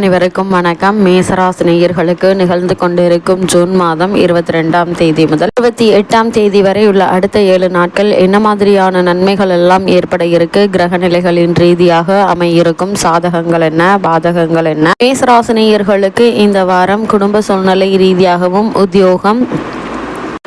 அனைவருக்கும் வணக்கம். மேசராசினியர்களுக்கு நிகழ்ந்து கொண்டிருக்கும் ஜூன் மாதம் இருபத்தி ரெண்டாம் தேதி முதல் இருபத்தி எட்டாம் தேதி வரை உள்ள அடுத்த ஏழு நாட்கள் என்ன மாதிரியான நன்மைகள் எல்லாம் ஏற்பட இருக்கு? கிரக நிலைகளின் ரீதியாக அமையிருக்கும் சாதகங்கள் என்ன? பாதகங்கள் என்ன? மேசராசினியர்களுக்கு இந்த வாரம் குடும்ப சூழ்நிலை ரீதியாகவும் உத்தியோகம்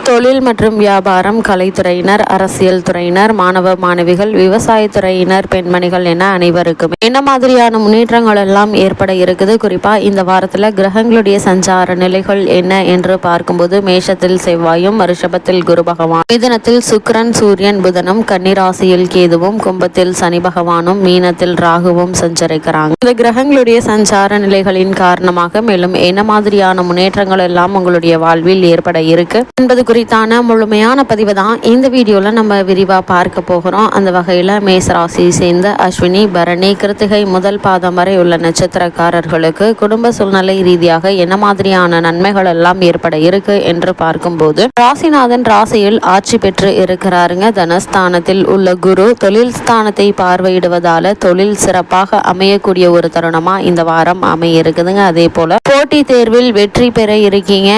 தொழில் மற்றும் வியாபாரம் கலைத்துறையினர் அரசியல் துறையினர் மாணவ மாணவிகள் விவசாயத்துறையினர் பெண்மணிகள் என அனைவருக்கும். என்ன மாதிரியான முன்னேற்றங்கள் எல்லாம் ஏற்பட இருக்குது? குறிப்பா இந்த வாரத்துல கிரகங்களுடைய சஞ்சார நிலைகள் என்ன என்று பார்க்கும்போது மேஷத்தில் செவ்வாயும் ரிஷபத்தில் குரு பகவான் மிதனத்தில் சுக்கரன் சூரியன் புதனும் கன்னிராசியில் கேதுவும் கும்பத்தில் சனி பகவானும் மீனத்தில் ராகுவும் சஞ்சரிக்கிறாங்க. இந்த கிரகங்களுடைய சஞ்சார நிலைகளின் காரணமாக மேலும் என்ன மாதிரியான முன்னேற்றங்கள் எல்லாம் உங்களுடைய வாழ்வில் ஏற்பட இருக்கு? என்பது குறித்தான முழுமையான பதிவு தான் இந்த வீடியோவில் நம்ம விரிவாக பார்க்க போகிறோம். அந்த வகையில் மேசராசியை சேர்ந்த அஸ்வினி பரணி கிருத்திகை முதல் பாதம் வரை உள்ள நட்சத்திரக்காரர்களுக்கு குடும்ப சூழ்நிலை ரீதியாக என்ன மாதிரியான நன்மைகள் எல்லாம் ஏற்பட இருக்கு என்று பார்க்கும்போது ராசிநாதன் ராசியில் ஆட்சி பெற்று இருக்கிறாருங்க. தனஸ்தானத்தில் உள்ள குரு தொழில் ஸ்தானத்தை பார்வையிடுவதால தொழில் சிறப்பாக அமையக்கூடிய ஒரு தருணமா இந்த வாரம் அமைய இருக்குதுங்க அதே போல போட்டி தேர்வில் வெற்றி பெற இருக்கீங்க.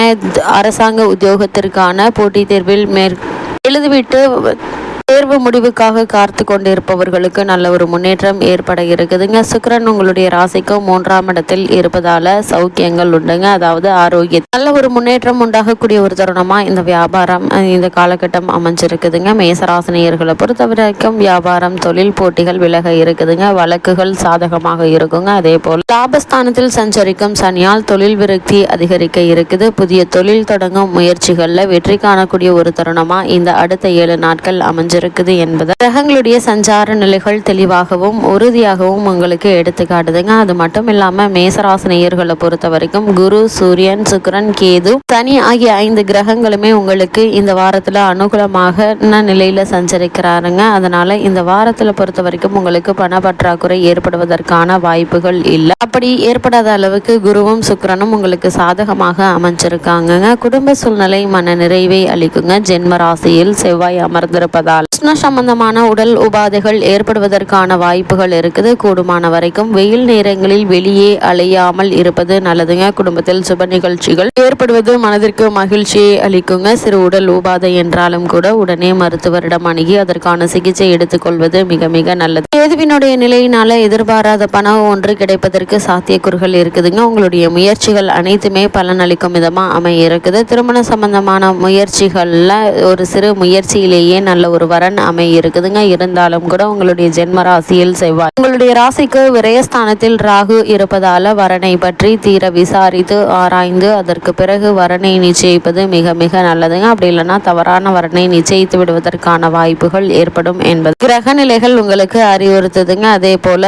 அரசாங்க உத்தியோகத்திற்கான போட்டித் தேர்வில் மேற் எழுதிவிட்டு தேர்வு முடிவுக்காக காத்து கொண்டிருப்பவர்களுக்கு நல்ல ஒரு முன்னேற்றம் ஏற்பட இருக்குதுங்க. சுக்கரன் உங்களுடைய ராசிக்கும் மூன்றாம் இடத்தில் இருப்பதால சௌக்கியங்கள் உண்டுங்க. அதாவது ஆரோக்கியம் நல்ல ஒரு முன்னேற்றம் உண்டாகக்கூடிய ஒரு தருணமா இந்த வியாபாரம் இந்த காலகட்டம் அமைஞ்சிருக்குதுங்க. மேசராசினியர்களை பொறுத்த வரைக்கும் வியாபாரம் தொழில் போட்டிகள் விலக இருக்குதுங்க. வழக்குகள் சாதகமாக இருக்குங்க. அதே போல் லாபஸ்தானத்தில் சஞ்சரிக்கும் சனியால் தொழில் விருத்தி அதிகரிக்க இருக்குது. புதிய தொழில் தொடங்கும் முயற்சிகள்ல வெற்றி காணக்கூடிய ஒரு தருணமா இந்த அடுத்த ஏழு நாட்கள் அமைஞ்சு அமைஞ்சிருக்குது என்பது கிரகங்களுடைய சஞ்சார நிலைகள் தெளிவாகவும் உறுதியாகவும் உங்களுக்கு எடுத்து காட்டுதுங்க. அது மட்டும் இல்லாம மேசராசினியர்களை பொறுத்த வரைக்கும் குரு சூரியன் சுக்கரன் கேது சனி ஆகிய ஐந்து கிரகங்களுமே உங்களுக்கு இந்த வாரத்துல அனுகூலமாக நிலையில சஞ்சரிக்கிறாருங்க. அதனால இந்த வாரத்துல பொறுத்த வரைக்கும் உங்களுக்கு பண பற்றாக்குறை ஏற்படுவதற்கான வாய்ப்புகள் இல்லை. அப்படி ஏற்படாத அளவுக்கு குருவும் சுக்கரனும் உங்களுக்கு சாதகமாக அமைஞ்சிருக்காங்க குடும்ப சூழ்நிலை மன நிறைவை அளிக்குங்க. ஜென்ம ராசியில் செவ்வாய் அமர்ந்திருப்பதால் உஷ்ண சம்பந்தமான உடல் உபாதைகள் ஏற்படுவதற்கான வாய்ப்புகள் இருக்குது. கூடுமான வரைக்கும் வெயில் நேரங்களில் வெளியே அலையாமல் இருப்பது நல்லதுங்க. குடும்பத்தில் சுப நிகழ்ச்சிகள் ஏற்படுவது மனதிற்கு மகிழ்ச்சியை அளிக்குங்க. சிறு உடல் உபாதை என்றாலும் கூட உடனே மருத்துவரிடம் அணுகி அதற்கான சிகிச்சை எடுத்துக்கொள்வது மிக மிக நல்லது. கேதுவினுடைய நிலையினால எதிர்பாராத பணம் ஒன்று கிடைப்பதற்கு சாத்தியக்கூறுகள் இருக்குதுங்க. உங்களுடைய முயற்சிகள் அனைத்துமே பலனளிக்கும் விதமாக அமைய இருக்குது. திருமண சம்பந்தமான முயற்சிகளில் ஒரு சிறு முயற்சியிலேயே நல்ல ஒரு வரன் அமை இருக்குதுங்க இருந்தாலும் கூட உங்களுடைய ஜென்ம ராசியில் செவ்வாய். உங்களுடைய ராசிக்கு விரயஸ்தானத்தில் ராகு இருப்பதால வரனை பற்றி தீர விசாரித்து ஆராய்ந்து அதற்கு பிறகு வரனை நிச்சயிப்பது மிக மிக நல்லதுங்க. அப்படி இல்லைன்னா தவறான வரனை நிச்சயித்து விடுவதற்கான வாய்ப்புகள் ஏற்படும் என்பது. கிரக நிலைகள் உங்களுக்கு அறிவுறுத்துதுங்க. அதே போல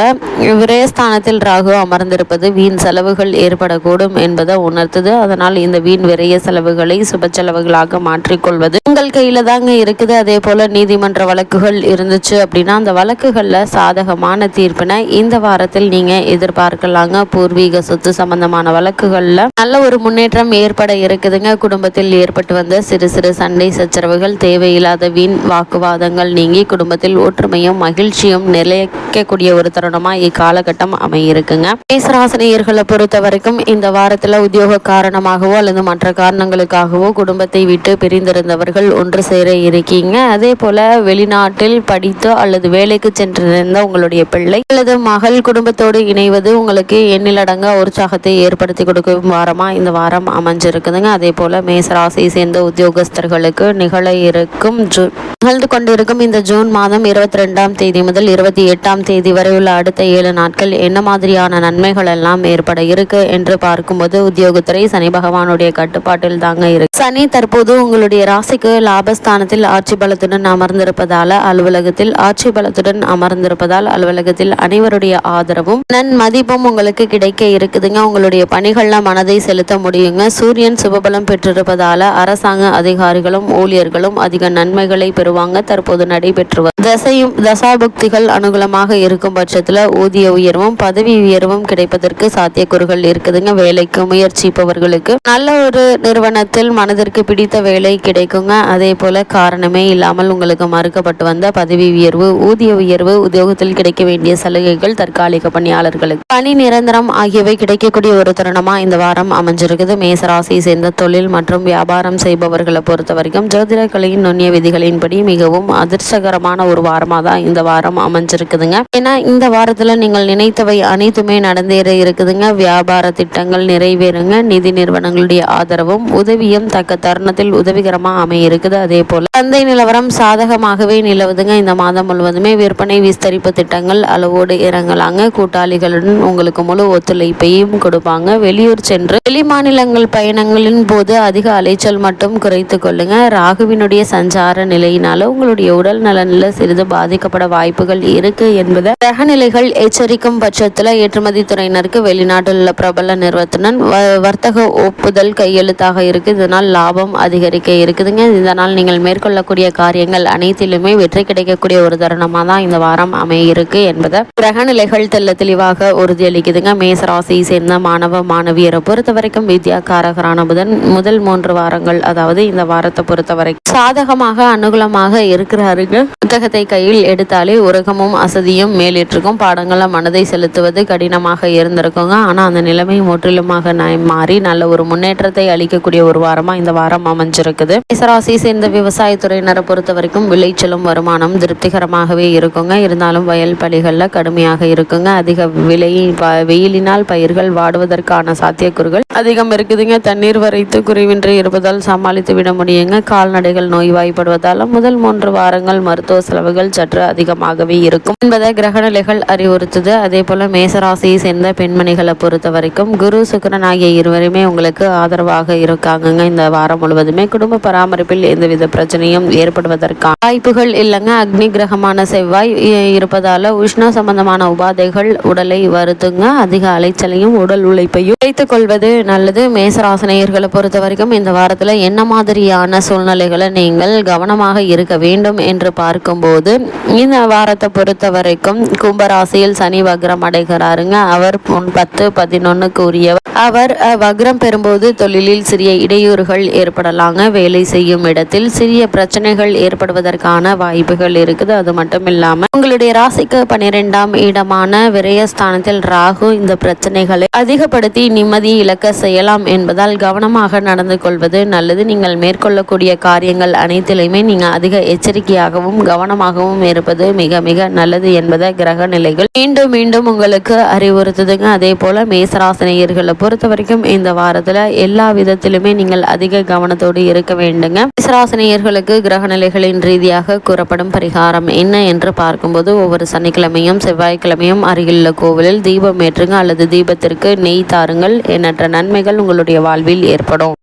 விரயஸ்தானத்தில் ராகு அமர்ந்திருப்பது வீண் செலவுகள் ஏற்படக்கூடும் என்பதை உணர்த்துது. அதனால் இந்த வீண் விரய செலவுகளை சுப செலவுகளாக மாற்றிக்கொள்வது. உங்கள் கையில தாங்க இருக்குது. அதே போல நீதி நீதிமன்ற வழக்குகள் இருந்துச்சு அப்படின்னா அந்த வழக்குகளில் சாதகமான தீர்ப்பினை இந்த வாரத்தில் நீங்கள் எதிர்பார்க்கலாங்க. பூர்வீக சொத்து சம்பந்தமான வழக்குகளில் நல்ல ஒரு முன்னேற்றம் ஏற்பட இருக்குதுங்க. குடும்பத்தில் ஏற்பட்டு வந்த சிறு சிறு சண்டை சச்சரவுகள் தேவையில்லாத வீண் வாக்குவாதங்கள் நீங்கி குடும்பத்தில் ஒற்றுமையும் மகிழ்ச்சியும் நிலைக்கக்கூடிய ஒரு தருணமாக இக்காலகட்டம் அமையிருக்குங்க. மேசராசனியர்களை பொறுத்த வரைக்கும் இந்த வாரத்தில் உத்தியோக காரணமாகவோ அல்லது மற்ற காரணங்களுக்காகவோ குடும்பத்தை விட்டு பிரிந்திருந்தவர்கள் ஒன்று சேர இருக்கீங்க. அதே போல வெளிநாட்டில் படித்து அல்லது வேலைக்கு சென்றிருந்த உங்களுடைய பிள்ளை அல்லது மகள் குடும்பத்தோடு இணைவது உங்களுக்கு எண்ணிலடங்க உற்சாகத்தை ஏற்படுத்தி கொடுக்கும் வாரமா? இந்த வாரம் அமைஞ்சிருக்குதுங்க. அதே போல மேசராசியை சேர்ந்த உத்தியோகஸ்தர்களுக்கு நிகழ இருக்கும் நிகழ்ந்து கொண்டிருக்கும் இந்த ஜூன் மாதம் இருபத்தி ரெண்டாம் தேதி முதல் இருபத்தி எட்டாம் தேதி வரை உள்ள அடுத்த ஏழு நாட்கள் என்ன மாதிரியான நன்மைகள் எல்லாம் ஏற்பட இருக்கு என்று பார்க்கும்போது உத்தியோகத்துறை சனி பகவானுடைய கட்டுப்பாட்டில் தாங்க இருக்கு. சனி தற்போது உங்களுடைய ராசிக்கு லாபஸ்தானத்தில் ஆட்சி பலத்துடன் அமர்ந்து அமர்ந்திருப்பதால அலுவலகத்தில் ஆட்சி பலத்துடன் அமர்ந்திருப்பதால் அலுவலகத்தில் அனைவருடைய ஆதரவும் நன் மதிப்பும் உங்களுக்கு கிடைக்க இருக்குதுங்க. உங்களுடைய பணிகள்ல மனதை செலுத்த முடியுங்க. சூரியன் சுபபலம் பெற்றிருப்பதால அரசாங்க அதிகாரிகளும் ஊழியர்களும் அதிக நன்மைகளை பெறுவாங்க. தற்போது நடைபெற்று தசையும் தசாபுக்திகள் அனுகூலமாக இருக்கும் பட்சத்துல ஊதிய உயர்வும் பதவி உயர்வும் கிடைப்பதற்கு சாத்தியக்கூறுகள் இருக்குதுங்க. வேலைக்கு முயற்சிப்பவர்களுக்கு நல்ல ஒரு நிறுவனத்தில் மனதிற்கு பிடித்த வேலை கிடைக்குங்க. அதே போல காரணமே இல்லாமல் உங்களுக்கு உங்களுக்கு மறுக்கப்பட்டு வந்த பதவி உயர்வு ஊதிய உயர்வு உத்தியோகத்தில் கிடைக்க வேண்டிய சலுகைகள் தற்காலிக பணியாளர்களுக்கு. பணி நிரந்தரம் ஆகியவை கிடைக்கக்கூடிய ஒரு தருணமா இந்த வாரம் அமைஞ்சிருக்குது. மேசராசியை சேர்ந்த தொழில் மற்றும் வியாபாரம் செய்பவர்களை பொறுத்த வரைக்கும் ஜோதிட கலையின் நுண்ணிய விதிகளின்படி மிகவும் அதிர்ஷ்டகரமான ஒரு வாரமாக தான் இந்த வாரம் அமைஞ்சிருக்குதுங்க. ஏன்னா இந்த வாரத்தில் நீங்கள் நினைத்தவை அனைத்துமே நடந்தேற இருக்குதுங்க. வியாபார திட்டங்கள் நிறைவேறுங்க. நிதி நிறுவனங்களுடைய ஆதரவும் உதவியும் தக்க தருணத்தில் உதவிகரமா அமைய இருக்குது. அதே போல சந்தை நிலவரம் சாதகமாகவே நிலவுதுங்க. இந்த மாதம் முழுவதுமே விற்பனை விஸ்தரிப்பு திட்டங்கள் அளவோடு இறங்கலாங்க. கூட்டாளிகளுடன் உங்களுக்கு முழு ஒத்துழைப்பையும் கொடுப்பாங்க. வெளியூர் சென்று வெளி மாநிலங்கள் பயணங்களின் போது அதிக அலைச்சல் மட்டும் குறைத்து கொள்ளுங்க. ராகுவினுடைய சஞ்சார நிலையினால உங்களுடைய உடல் நலனில் சிறிது பாதிக்கப்பட வாய்ப்புகள் இருக்கு என்பதை கிரக நிலைகள் எச்சரிக்கும் பட்சத்தில் ஏற்றுமதி துறையினருக்கு வெளிநாட்டில் உள்ள பிரபல நிறுவனத்துடன் வ- வர்த்தக ஒப்புதல் கையெழுத்தாக இருக்கு. இதனால் லாபம் அதிகரிக்க இருக்குதுங்க. இதனால் நீங்கள் மேற்கொள்ளக்கூடிய காரியங்கள் அனைத்திலுமே வெற்றி கிடைக்கக்கூடிய ஒரு தருணமாக தான் இந்த வாரம் அமைய இருக்கு என்பதை கிரக நிலைகள் தெல்ல தெளிவாக உறுதியளிக்குதுங்க. மேசராசியை சேர்ந்த மாணவ மாணவியரை பொறுத்த வரைக்கும் வித்யாக்காரகரான புதன் முதல் மூன்று வாரங்கள் அதாவது இந்த வாரத்தை பொறுத்த வரைக்கும் சாதகமாக அனுகூலமாக இருக்கிறாருங்க. புத்தகத்தை கையில் எடுத்தாலே உலகமும் அசதியும் மேலிட்டிருக்கும். பாடங்களை மனதை செலுத்துவது கடினமாக இருந்திருக்குங்க. ஆனால் அந்த நிலைமை முற்றிலுமாக மாறி நல்ல ஒரு முன்னேற்றத்தை அளிக்கக்கூடிய ஒரு வாரமாக இந்த வாரம் அமைஞ்சிருக்குது. மேசராசியை சேர்ந்த விவசாயத்துறையினரை பொறுத்த வரைக்கும் விளைச்சலும் வருமானம் திருப்திகரமாகவே இருக்குங்க. இருந்தாலும் வயல் பலிகளில் கடுமையாக இருக்குங்க. அதிக விலை ப- வெயிலினால் பயிர்கள் வாடுவதற்கான சாத்தியக்கூறுகள் அதிகம் இருக்குதுங்க. தண்ணீர் வரைத்து குறைவின்றி இருப்பதால் சமாளித்து விட முடியுங்க. கால்நடைகள் நோய்வாய்ப்படுவதால் முதல் மூன்று வாரங்கள் மருத்துவ செலவுகள் சற்று அதிகமாகவே இருக்கும். என்பதை கிரகநிலைகள் அறிவுறுத்துது. அதே போல மேசராசியை சேர்ந்த பெண்மணிகளை பொறுத்த வரைக்கும் குரு சுக்கரன் ஆகிய இருவருமே உங்களுக்கு ஆதரவாக இருக்காங்கங்க. இந்த வாரம் முழுவதுமே குடும்ப பராமரிப்பில் எந்தவித பிரச்சனையும் ஏற்படுவதற்கான வாய்ப்புகள் இல்லைங்க. அக்னி கிரகமான செவ்வாய் இருப்பதால உஷ்ண சம்பந்தமான உபாதைகள் உடலை வருத்துங்க. அதிக அலைச்சலையும் உடல் உழைப்பையும் வைத்துக் கொள்வது நல்லது. மேசராசனையர்களை பொறுத்த வரைக்கும் இந்த வாரத்தில் என்ன மாதிரியான சூழ்நிலைகளை நீங்கள் கவனமாக இருக்க வேண்டும் என்று பார்க்கும்போது இந்த வாரத்தை பொறுத்த வரைக்கும் கும்பராசியில் சனி வக்ரம் அடைகிறாருங்க. அவர் பொன் பத்து பதினொன்னுக்கு உரியவர். அவர் வக்ரம் பெறும்போது தொழிலில் சிறிய இடையூறுகள் ஏற்படலாங்க. வேலை செய்யும் இடத்தில் சிறிய பிரச்சனைகள் ஏற்படுவதற்கான வாய்ப்புகள் இருக்குது. அது மட்டும் இல்லாம உங்களுடைய ராசிக்கு பன்னிரெண்டாம் இடமான விரயஸ்தானத்தில் ராகு இந்த பிரச்சனைகளை அதிகப்படுத்தி நிம்மதி இழக்க செய்யலாம் என்பதால் கவனமாக நடந்து கொள்வது நல்லது. நீங்கள் மேற்கொள்ளக்கூடிய காரியங்கள் அனைத்திலுமே நீங்க அதிக எச்சரிக்கையாகவும் கவனமாகவும் இருப்பது மிக மிக நல்லது என்பதை கிரக நிலைகள் மீண்டும் மீண்டும் உங்களுக்கு அறிவுறுத்துதுங்க. அதே போல மேசராசினியர்களை பொறுத்த வரைக்கும் இந்த வாரத்துல எல்லா விதத்திலுமே நீங்கள் அதிக கவனத்தோடு இருக்க வேண்டுங்க. மேசராசினியர்களுக்கு கிரக நிலைகளின் ரீதியாக கூறப்படும் பரிகாரம் என்ன என்று பார்க்கும்போது ஒவ்வொரு சனிக்கிழமையும் செவ்வாய்க்கிழமையும் அருகிலுள்ள கோவிலில் தீபம் ஏற்றுங்க அல்லது தீபத்திற்கு நெய் தாருங்கள். எண்ணற்ற நன்மைகள் உங்களுடைய வாழ்வில் ஏற்படும்.